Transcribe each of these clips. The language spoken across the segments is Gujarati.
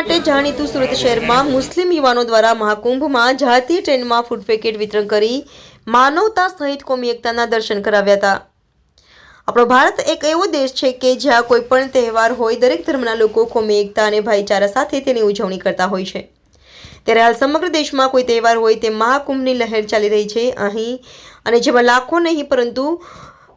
માટે જાણીતું સુરત શહેરમાં મુસ્લિમ યુવાનો દ્વારા મહાકુંભમાં જાતીય ટ્રેનમાં ફૂડ પેકેટ વિતરણ કરી માનવતા સહિત કોમી એકતાના દર્શન કરાવ્યા હતા. આપણો ભારત એક એવો દેશ છે કે જ્યાં કોઈ પણ તહેવાર હોય, દરેક ધર્મના લોકો કોમી એકતા અને ભાઈચારા સાથે તેની ઉજવણી કરતા હોય છે. ત્યારે હાલ સમગ્ર દેશમાં કોઈ તહેવાર હોય તે મહાકુંભની લહેર ચાલી રહી છે અહીં અને જેમાં લાખો નહીં, પરંતુ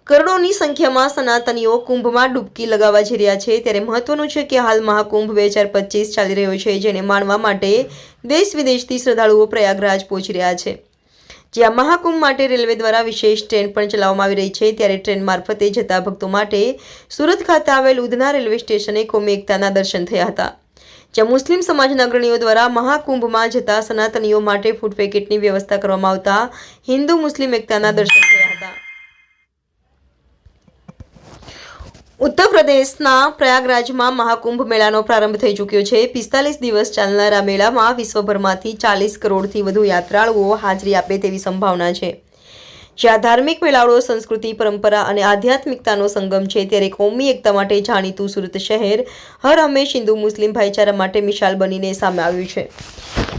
કરોડોની સંખ્યામાં સનાતનીઓ કુંભમાં ડૂબકી લગાવવા જઈ રહ્યા છે. ત્યારે મહત્વનું છે કે હાલ મહાકુંભ બે હજાર પચીસ ચાલી રહ્યો છે, જેને માણવા માટે દેશ વિદેશથી શ્રદ્ધાળુઓ પ્રયાગરાજ પહોંચી રહ્યા છે. જ્યાં મહાકુંભ માટે રેલવે દ્વારા વિશેષ ટ્રેન પણ ચલાવવામાં આવી રહી છે. ત્યારે ટ્રેન મારફતે જતા ભક્તો માટે સુરત ખાતે આવેલ ઉધના રેલવે સ્ટેશને કોમી એકતાના દર્શન થયા હતા. જ્યાં મુસ્લિમ સમાજના અગ્રણીઓ દ્વારા મહાકુંભમાં જતા સનાતનીઓ માટે ફૂડ પેકેટની વ્યવસ્થા કરવામાં આવતા હિન્દુ મુસ્લિમ એકતાના દર્શન થયા હતા ઉત્તર પ્રદેશના પ્રયાગરાજમાં મહાકુંભ મેળાનો પ્રારંભ થઈ ચૂક્યો છે. પિસ્તાલીસ દિવસ ચાલનારા મેળામાં વિશ્વભરમાંથી ચાલીસ કરોડથી વધુ યાત્રાળુઓ હાજરી આપે તેવી સંભાવના છે. જ્યાં ધાર્મિક મેળાઓ સંસ્કૃતિ, પરંપરા અને આધ્યાત્મિકતાનો સંગમ છે ત્યારે કોમી એકતા માટે જાણીતું સુરત શહેર હર હંમેશ હિન્દુ મુસ્લિમ ભાઈચારા માટે મિશાલ બનીને સામે આવ્યું છે.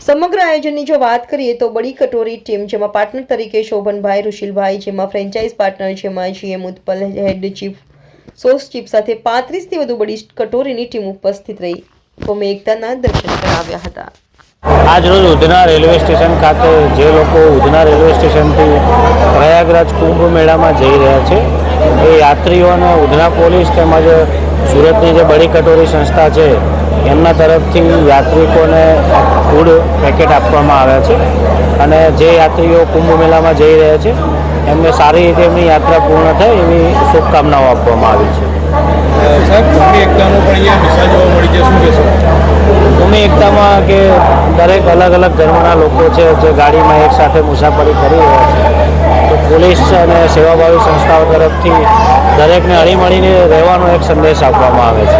સમગ્ર આયોજનની જો વાત કરીએ તો બડી કટોરી ટીમ જેમાં પાર્ટનર તરીકે શોભનભાઈ રુશિલભાઈ જેમાં ફ્રેન્ચાઇઝ પાર્ટનર જેમાં GM Utpal, head chef sous chef સાથે પાંત્રીસથી વધુ બડી કટોરીની ટીમ ઉપસ્થિત રહી. કોમે એકતાના દર્શન કરાવ્યા હતા. આજ રોજ ઉધના રેલવે સ્ટેશન ખાતે જે લોકો ઉધના રેલવે સ્ટેશનથી પ્રયાગરાજ કુંભ મેળામાં જઈ રહ્યા છે, એ યાત્રીઓને ઉધના પોલીસ તેમજ સુરતની જે બડી કટોરી સંસ્થા છે, એમના તરફથી યાત્રિકોને ફૂડ પેકેટ આપવામાં આવ્યા છે. અને જે યાત્રીઓ કુંભ મેળામાં જઈ રહ્યા છે એમને સારી રીતે એમની યાત્રા પૂર્ણ થાય એવી શુભકામનાઓ આપવામાં આવી છે. સાહેબ કોમી એકતાનો પણ અહીંયા જોવા મળી છે. શું કહેશો? ભૂમિ એકતામાં કે દરેક અલગ અલગ ધર્મના લોકો છે જે ગાડીમાં એક સાથે મુસાફરી કરી રહ્યા છે તો પોલીસ અને સેવાભાવી સંસ્થાઓ તરફથી દરેકને હળીમળીને રહેવાનો એક સંદેશ આપવામાં આવે છે.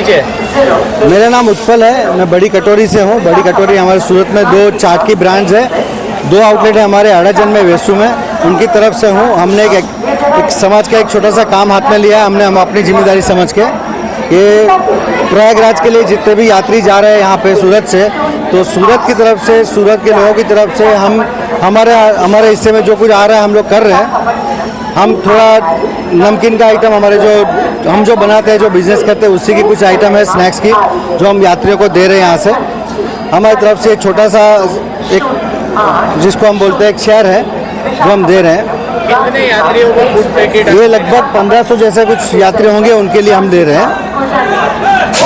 परिचय मेरा नाम उत्पल है मैं बड़ी कटोरी से हूँ। बड़ी कटोरी हमारे सूरत में दो चाट की ब्रांच है। दो आउटलेट है हमारे अड़ाजन में वेसू में। उनकी तरफ़ से हूँ। हमने एक, एक समाज का एक छोटा सा काम हाथ में लिया है। हमने हम अपनी ज़िम्मेदारी समझ के। ये प्रयागराज के लिए जितने भी यात्री जा रहे हैं यहाँ पे सूरत से तो सूरत की तरफ़ से सूरत के लोगों की तरफ़ से हम हमारे हमारे हिस्से में जो कुछ आ रहा है हम लोग कर रहे हैं। हम थोड़ा नमकीन का आइटम हमारे जो हम जो बनाते हैं जो बिज़नेस करते हैं उसी की कुछ आइटम है स्नैक्स की जो हम यात्रियों को दे रहे हैं यहाँ से। हमारी तरफ़ से एक छोटा सा एक जिसको हम बोलते हैं एक शेयर है जो हम दे रहे हैं। कितने यात्रियों को फ़ूड पैकेट ये लगभग 1500 जैसे कुछ यात्री होंगे उनके लिए हम दे रहे हैं।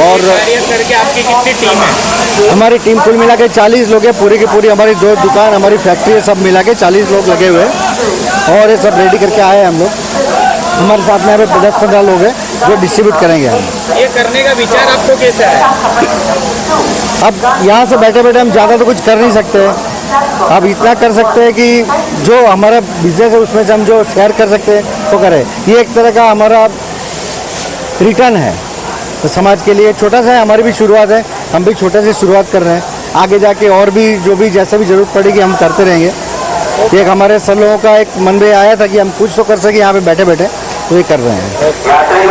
और करके आपकी कितनी टीम है? हमारी टीम कुल मिला के 40 लोग हैं पूरी की पूरी हमारी दो दुकान हमारी फैक्ट्री है सब मिला के 40 लोग लगे हुए हैं। और ये सब रेडी करके आए हैं हम लोग। हमारे साथ में पे दस पंद्रह लोग हैं जो डिस्ट्रीब्यूट करेंगे हम। ये करने का विचार आपको कैसा है? अब यहाँ से बैठे बैठे हम ज़्यादा तो कुछ कर नहीं सकते। हैं अब इतना कर सकते हैं कि जो हमारा बिज़नेस है उसमें से हम जो शेयर कर सकते हैं वो करें। ये एक तरह का हमारा रिटर्न है। तो समाज के लिए छोटा सा है हमारी भी शुरुआत है। हम भी छोटे से शुरुआत कर रहे हैं। आगे जाके और भी जो भी जैसा भी ज़रूरत पड़ेगी हम करते रहेंगे। एक हमारे सर लोगों का एक मन में आया था कि हम कुछ तो कर सके यहाँ पे बैठे बैठे तो ये कर रहे हैं